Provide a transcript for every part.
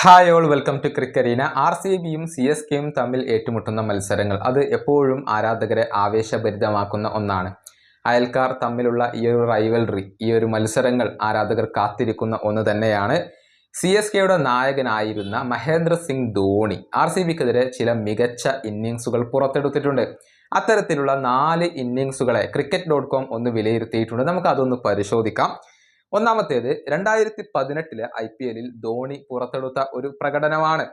Hi all welcome to Crickerina R C ബിയും C S കെയും തമ്മിൽ ഏറ്റുമുട്ടുന്ന മത്സരങ്ങൾ. അത് എപ്പോഴും ആരാധകരെ ആവേശഭരിതമാക്കുന്ന ഒന്നാണ്. അയൽക്കാർ തമ്മിലുള്ള ഈ ഒരു റൈവൽറി ഈ ഒരു മത്സരങ്ങൾ ആരാധകർ കാത്തിരിക്കുന്ന ഒന്ന് തന്നെയാണ്. സി എസ് കെയുടെ നായകനായിരുന്ന മഹേന്ദ്ര സിംഗ് ധോണി ആർ സി ബിക്കെതിരെ ചില മികച്ച ഇന്നിങ്സുകൾ പുറത്തെടുത്തിട്ടുണ്ട്. അത്തരത്തിലുള്ള നാല് ഇന്നിങ്സുകളെ ക്രിക്കറ്റ് ഡോട്ട് കോം ഒന്ന് വിലയിരുത്തിയിട്ടുണ്ട്. നമുക്ക് അതൊന്ന് പരിശോധിക്കാം. ഒന്നാമത്തേത് രണ്ടായിരത്തി പതിനെട്ടിലെ ഐ പി എല്ലിൽ ധോണി പുറത്തെടുത്ത ഒരു പ്രകടനമാണ്.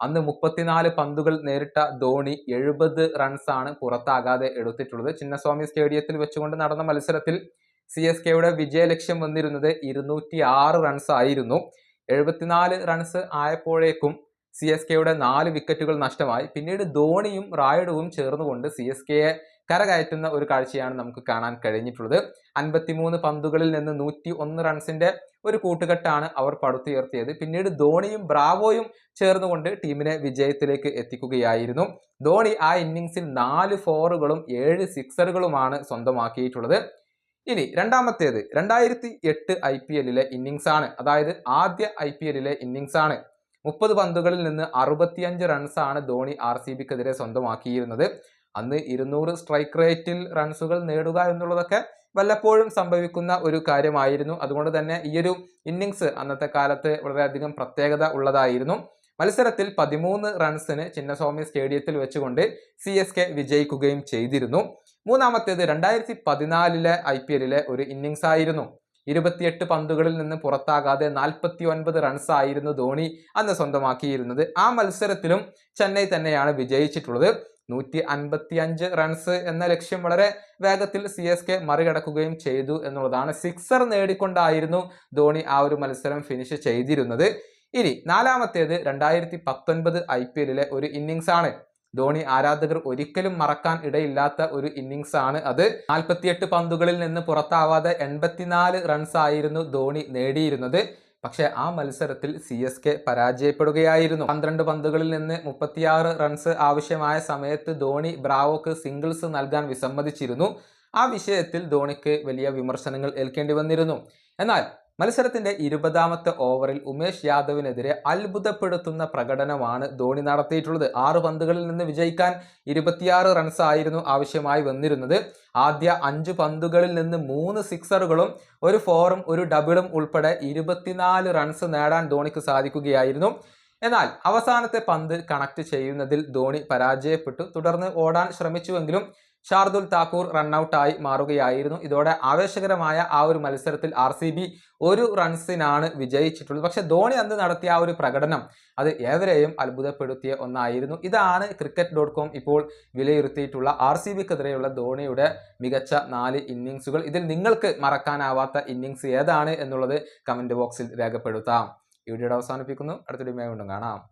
അന്ന് മുപ്പത്തിനാല് പന്തുകൾ നേരിട്ട ധോണി എഴുപത് റൺസാണ് പുറത്താകാതെ എടുത്തിട്ടുള്ളത്. ചിന്നസ്വാമി സ്റ്റേഡിയത്തിൽ വെച്ചുകൊണ്ട് നടന്ന മത്സരത്തിൽ സി എസ് കെയുടെ വിജയലക്ഷ്യം വന്നിരുന്നത് ഇരുന്നൂറ്റി ആറ് റൺസ് ആയിരുന്നു. എഴുപത്തിനാല് റൺസ് ആയപ്പോഴേക്കും സി എസ് കെയുടെ നാല് വിക്കറ്റുകൾ നഷ്ടമായി. പിന്നീട് ധോണിയും റായിഡുവും ചേർന്നുകൊണ്ട് സി എസ് കെയെ കരകയറ്റുന്ന ഒരു കാഴ്ചയാണ് നമുക്ക് കാണാൻ കഴിഞ്ഞിട്ടുള്ളത്. അൻപത്തിമൂന്ന് പന്തുകളിൽ നിന്ന് നൂറ്റി ഒന്ന് റൺസിന്റെ ഒരു കൂട്ടുകെട്ടാണ് അവർ പടുത്തുയർത്തിയത്. പിന്നീട് ധോണിയും ബ്രാവോയും ചേർന്നുകൊണ്ട് ടീമിനെ വിജയത്തിലേക്ക് എത്തിക്കുകയായിരുന്നു. ധോണി ആ ഇന്നിങ്സിൽ നാല് ഫോറുകളും ഏഴ് സിക്സറുകളുമാണ് സ്വന്തമാക്കിയിട്ടുള്ളത്. ഇനി രണ്ടാമത്തേത് രണ്ടായിരത്തി എട്ട് ഐ പി എല്ലിലെ ഇന്നിങ്സ് ആണ് അതായത് ആദ്യ ഐ പി എല്ലിലെ ഇന്നിങ്സ് ആണ് മുപ്പത് പന്തുകളിൽ നിന്ന് അറുപത്തിയഞ്ച് റൺസാണ് ധോണി ആർ സി ബിക്കെതിരെ സ്വന്തമാക്കിയിരുന്നത്. അന്ന് ഇരുന്നൂറ് സ്ട്രൈക്ക് റേറ്റിൽ റൺസുകൾ നേടുക എന്നുള്ളതൊക്കെ വല്ലപ്പോഴും സംഭവിക്കുന്ന ഒരു കാര്യമായിരുന്നു. അതുകൊണ്ട് തന്നെ ഈയൊരു ഇന്നിങ്സ് അന്നത്തെ കാലത്ത് വളരെയധികം പ്രത്യേകത ഉള്ളതായിരുന്നു. മത്സരത്തിൽ പതിമൂന്ന് റൺസിന് ചിന്നസ്വാമി സ്റ്റേഡിയത്തിൽ വെച്ചുകൊണ്ട് സി എസ് കെ വിജയിക്കുകയും ചെയ്തിരുന്നു. മൂന്നാമത്തേത് രണ്ടായിരത്തി പതിനാലിലെ ഐ പി എല്ലിലെ ഒരു ഇന്നിങ്സ് ആയിരുന്നു. ഇരുപത്തിയെട്ട് പന്തുകളിൽ നിന്ന് പുറത്താകാതെ നാൽപ്പത്തി ഒൻപത് റൺസ് ആയിരുന്നു ധോണി അന്ന് സ്വന്തമാക്കിയിരുന്നത്. ആ മത്സരത്തിലും ചെന്നൈ തന്നെയാണ് വിജയിച്ചിട്ടുള്ളത്. നൂറ്റി അൻപത്തി അഞ്ച് റൺസ് എന്ന ലക്ഷ്യം വളരെ വേഗത്തിൽ സി എസ് കെ മറികടക്കുകയും ചെയ്തു എന്നുള്ളതാണ് സിക്സർ നേടിക്കൊണ്ടായിരുന്നു ധോണി ആ ഒരു മത്സരം ഫിനിഷ് ചെയ്തിരുന്നത്. ഇനി നാലാമത്തേത് രണ്ടായിരത്തി പത്തൊൻപത് ഐ പി എല്ലിലെ ഒരു ഇന്നിങ്സ് ആണ്. ധോണി ആരാധകർ ഒരിക്കലും മറക്കാൻ ഇടയില്ലാത്ത ഒരു ഇന്നിങ്സ് ആണ് അത്. നാൽപ്പത്തിയെട്ട് പന്തുകളിൽ നിന്ന് പുറത്താവാതെ എൺപത്തിനാല് റൺസ് ആയിരുന്നു ധോണി നേടിയിരുന്നത്. പക്ഷേ ആ മത്സരത്തിൽ സി എസ് കെ പരാജയപ്പെടുകയായിരുന്നു. പന്ത്രണ്ട് പന്തുകളിൽ നിന്ന് മുപ്പത്തിയാറ് റൺസ് ആവശ്യമായ സമയത്ത് ധോണി ബ്രാവോക്ക് സിംഗിൾസ് നൽകാൻ വിസമ്മതിച്ചിരുന്നു. ആ വിഷയത്തിൽ ധോണിക്ക് വലിയ വിമർശനങ്ങൾ ഏൽക്കേണ്ടി വന്നിരുന്നു. എന്നാൽ മത്സരത്തിന്റെ ഇരുപതാമത്തെ ഓവറിൽ ഉമേഷ് യാദവിനെതിരെ അത്ഭുതപ്പെടുത്തുന്ന പ്രകടനമാണ് ധോണി നടത്തിയിട്ടുള്ളത്. ആറ് പന്തുകളിൽ നിന്ന് വിജയിക്കാൻ ഇരുപത്തിയാറ് റൺസ് ആയിരുന്നു ആവശ്യമായി വന്നിരുന്നത്. ആദ്യ അഞ്ച് പന്തുകളിൽ നിന്ന് മൂന്ന് സിക്സറുകളും ഒരു ഫോറും ഒരു ഡബിളും ഉൾപ്പെടെ ഇരുപത്തിനാല് റൺസ് നേടാൻ ധോണിക്ക് സാധിക്കുകയായിരുന്നു. എന്നാൽ അവസാനത്തെ പന്ത് കണക്ട് ചെയ്യുന്നതിൽ ധോണി പരാജയപ്പെട്ടു. തുടർന്ന് ഓടാൻ ശ്രമിച്ചുവെങ്കിലും ഷാർദുൽ താക്കൂർ റണ്ണൌട്ടായി മാറുകയായിരുന്നു. ഇതോടെ ആവേശകരമായ ആ ഒരു മത്സരത്തിൽ ആർ ഒരു റൺസിനാണ് വിജയിച്ചിട്ടുള്ളത്. പക്ഷെ ധോണി അന്ന് നടത്തിയ ആ ഒരു പ്രകടനം അത് ഏവരെയും അത്ഭുതപ്പെടുത്തിയ ഒന്നായിരുന്നു. ഇതാണ് ക്രിക്കറ്റ് ഡോട്ട് കോം ഇപ്പോൾ വിലയിരുത്തിയിട്ടുള്ള ആർ സി ബിക്കെതിരെയുള്ള ധോണിയുടെ മികച്ച നാല് ഇന്നിങ്സുകൾ ഇതിൽ നിങ്ങൾക്ക് മറക്കാനാവാത്ത ഇന്നിങ്സ് ഏതാണ് എന്നുള്ളത് കമന്റ് ബോക്സിൽ രേഖപ്പെടുത്താം. ഈ വീഡിയോയുടെ അവസാനിപ്പിക്കുന്നു. അടുത്തൊരു മേ വീണ്ടും കാണാം.